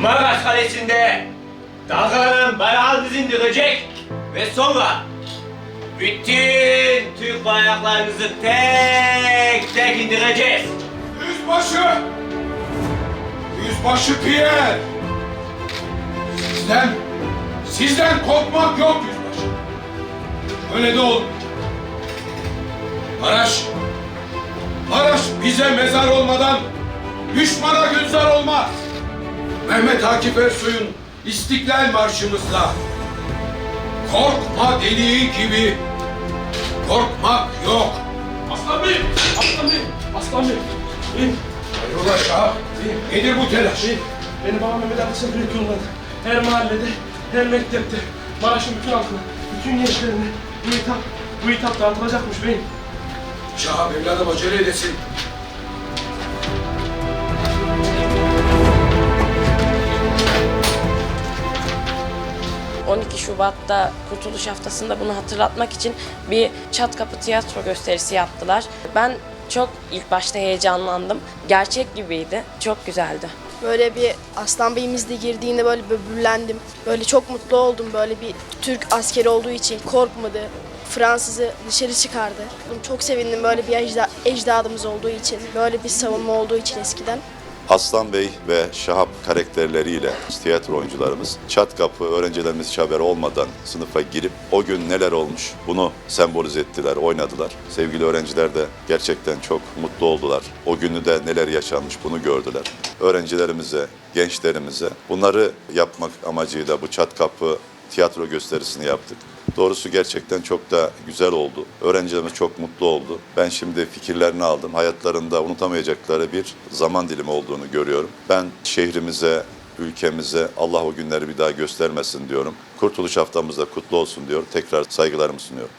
Maras Kalesi'nde dalgalanan bayrağınızı indirecek ve sonra bütün Türk bayraklarınızı tek tek indireceğiz. Yüzbaşı! Yüzbaşı Pierre! Sizden, sizden korkmak yok yüzbaşı. Öyle de olur. Maraş, Maraş bize mezar olmadan düşmana gülzar olmaz. Mehmet Akif Ersoy'un İstiklal Marşımızda korkma dediği gibi korkmak yok. Aslan Bey! Aslan Bey! Aslan Bey! Beyim, Hayrola Şah? Nedir bu telaş? beyim. Beni babam Mehmet Akif büyük yolladı. Her mahallede, her mektepte, Maraş'ın bütün halkına, bütün gençlerine bu hitap, bu hitap dağıtılacakmış beyim. Şah evladım acele edesin. Şubat'ta Kurtuluş Haftası'nda bunu hatırlatmak için bir çat kapı tiyatro gösterisi yaptılar. Ben çok ilk başta heyecanlandım. Gerçek gibiydi. Çok güzeldi. Böyle bir Aslan Bey'imiz de girdiğinde böyle böbürlendim. Böyle çok mutlu oldum. Böyle bir Türk askeri olduğu için korkmadı. Fransız'ı dışarı çıkardı. Çok sevindim böyle bir ecda- ecdadımız olduğu için. Böyle bir savunma olduğu için eskiden. Aslan Bey ve Şahap karakterleriyle tiyatro oyuncularımız çat kapı öğrencilerimiz hiç haber olmadan sınıfa girip o gün neler olmuş bunu sembolize ettiler, oynadılar. Sevgili öğrenciler de gerçekten çok mutlu oldular. O günü de neler yaşanmış bunu gördüler. Öğrencilerimize, gençlerimize bunları yapmak amacıyla bu çat kapı tiyatro gösterisini yaptık. Doğrusu gerçekten çok da güzel oldu. Öğrencilerimiz çok mutlu oldu. Ben şimdi fikirlerini aldım. Hayatlarında unutamayacakları bir zaman dilimi olduğunu görüyorum. Ben şehrimize, ülkemize Allah o günleri bir daha göstermesin diyorum. Kurtuluş haftamız da kutlu olsun diyor. Tekrar saygılarımı sunuyorum.